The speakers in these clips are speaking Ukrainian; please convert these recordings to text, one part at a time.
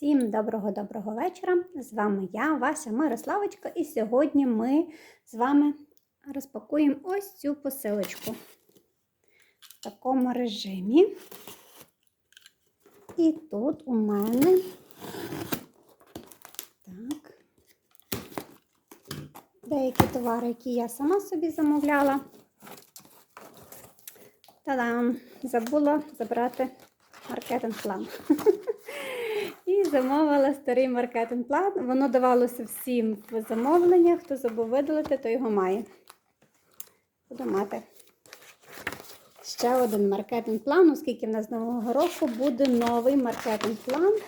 Всім доброго-доброго вечора! З вами я, Вася Мирославочка, і сьогодні ми з вами розпакуємо ось цю посилочку в такому режимі. І тут у мене так, деякі товари, які я сама собі замовляла. Та-дам! Забула забрати маркетинг план. І замовила старий маркетинг план. Воно давалося всім в замовленнях. Хто забув видалити, то його має. Буду мати ще один маркетинг план, оскільки в нас нового року буде новий маркетинг план.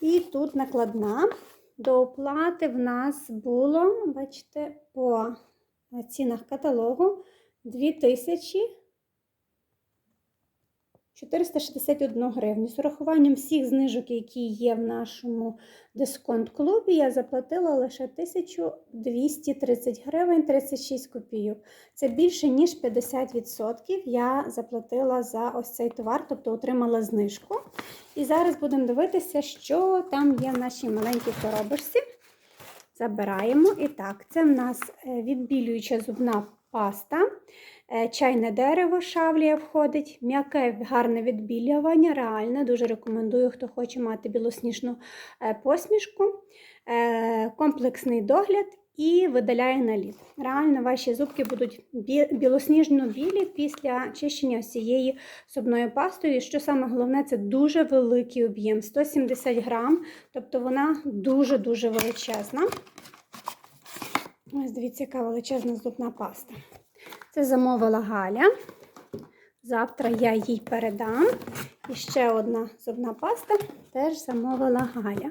І тут накладна. До оплати в нас було, бачите, по цінах каталогу 2000. 461 гривню. З урахуванням всіх знижок, які є в нашому дисконт-клубі, я заплатила лише 1230 гривень 36 копійок. Це більше, ніж 50% я заплатила за ось цей товар, тобто отримала знижку. І зараз будемо дивитися, що там є в нашій маленькій коробочці. Забираємо. І так, це в нас відбілююча зубна паста. Чайне дерево шавлія входить, м'яке гарне відбілювання, реальне. Дуже рекомендую, хто хоче мати білосніжну посмішку, комплексний догляд і видаляє наліт. Реально, ваші зубки будуть білосніжно-білі після чищення цієї зубною пастою. І що саме головне, це дуже великий об'єм 170 грам, тобто вона дуже-дуже величезна. Ось дивіться, яка величезна зубна паста. Це замовила Галя. Завтра я їй передам. І ще одна зубна паста теж замовила Галя.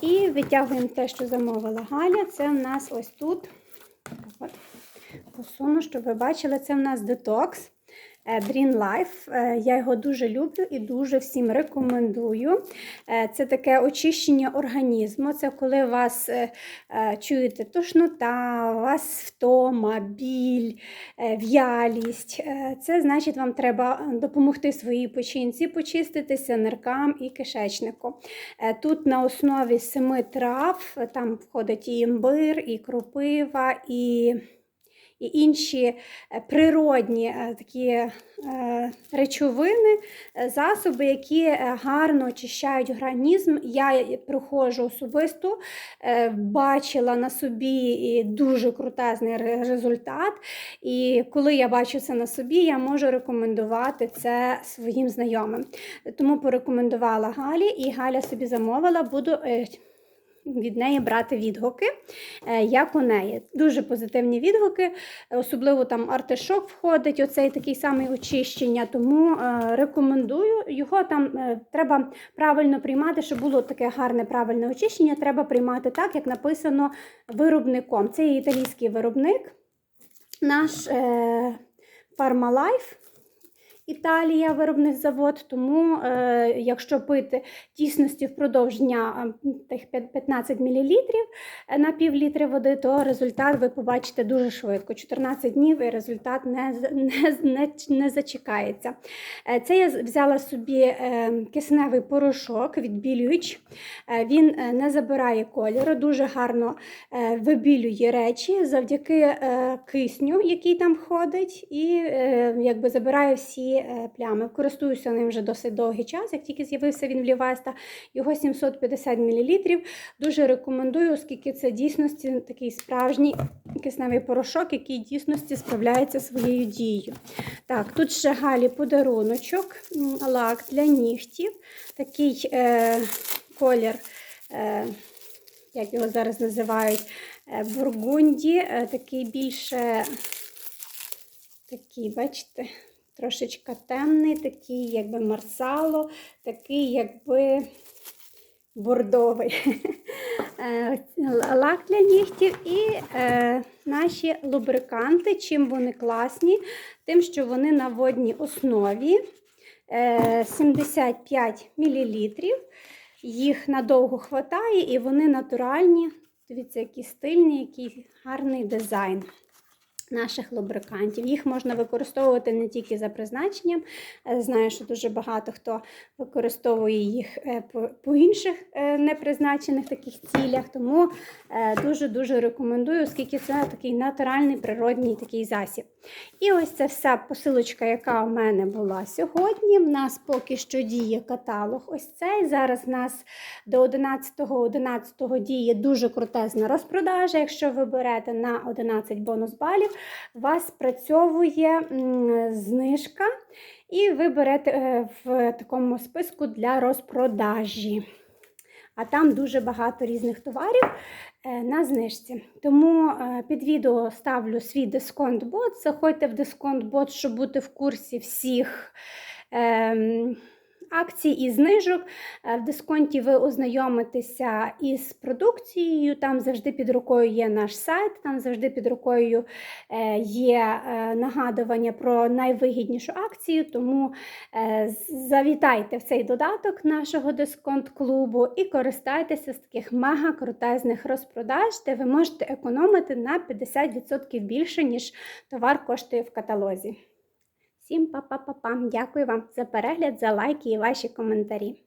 І витягуємо те, що замовила Галя. Це в нас ось тут. Посуну, щоб ви бачили, це в нас детокс. Green Life. Е, я його дуже люблю і дуже всім рекомендую. Е, це таке очищення організму. Це коли вас е, чуєте тошнота, у вас втома, біль, в'ялість. Це значить, вам треба допомогти своїй печінці почиститися ниркам і кишечнику. Тут на основі семи трав, там входить і імбир, і кропива, і і інші е, природні е, такі е, речовини, засоби, які гарно очищають організм. Я проходжу особисто, бачила на собі дуже крутезний результат. І коли я бачу це на собі, я можу рекомендувати це своїм знайомим. Тому порекомендувала Галі, і Галя собі замовила, буду від неї брати відгуки, е, як у неї. Дуже позитивні відгуки, особливо там артишок входить, оцей такий самий очищення, тому е, рекомендую. Його там е, треба правильно приймати, щоб було таке гарне правильне очищення. Треба приймати так, як написано виробником. Це є італійський виробник, наш Pharmalife. Італія, виробний завод, тому, е, якщо пити тісності впродовж дня тих 15 мл на пів літри води, то результат ви побачите дуже швидко. 14 днів і результат не не, не, не зачекається. Е, це я взяла собі е, кисневий порошок, відбілюючий. Е, він е, не забирає кольору, дуже гарно е, вибілює речі завдяки е, кисню, який там входить, і е, якби забирає всі. Е, плями. Користуюся ним вже досить довгий час. Як тільки з'явився він в Лівеста, його 750 мл. Дуже рекомендую, оскільки це дійсності такий справжній кисневий порошок, який дійсності справляється своєю дією. Так, тут ще Галі подаруночок, лак для нігтів, такий е, колір. Е, як його зараз називають, е, бургунді, е, такий більше такий, бачите, трошечка темний, такий, якби марсало, такий, якби бордовий. Е, лак для нігтів і е, наші лубриканти, чим вони класні, тим, що вони на водній основі е, 75 мл. Їх надовго хватає, і вони натуральні. Дивіться, які стильні, який гарний дизайн. Наших лубрикантів. Їх можна використовувати не тільки за призначенням. Е, Знаю, що дуже багато хто використовує їх е, по, інших е, непризначених таких цілях, тому дуже-дуже рекомендую, оскільки це такий натуральний природній такий засіб. І ось це вся посилочка, яка у мене була сьогодні. В нас поки що діє каталог. Ось цей. Зараз в нас до 11.11 діє дуже крутезна розпродажа. Якщо ви берете на 11 бонус балів, вас спрацьовує знижка, і ви берете е, в такому списку для розпродажі. А там дуже багато різних товарів е, на знижці. Тому е, під відео ставлю свій дисконт-бот. Заходьте в дисконт-бот, щоб бути в курсі всіх. Акцій і знижок Е, в дисконті ви ознайомитеся із продукцією. Там завжди під рукою є наш сайт, там завжди під рукою е, є е, нагадування про найвигіднішу акцію. Тому завітайте в цей додаток нашого дисконт-клубу і користайтеся з таких мега крутезних розпродаж, де ви можете економити на 50% більше, ніж товар коштує в каталозі. Всім па-па-па-пам! Дякую вам за перегляд, за лайки і ваші коментарі.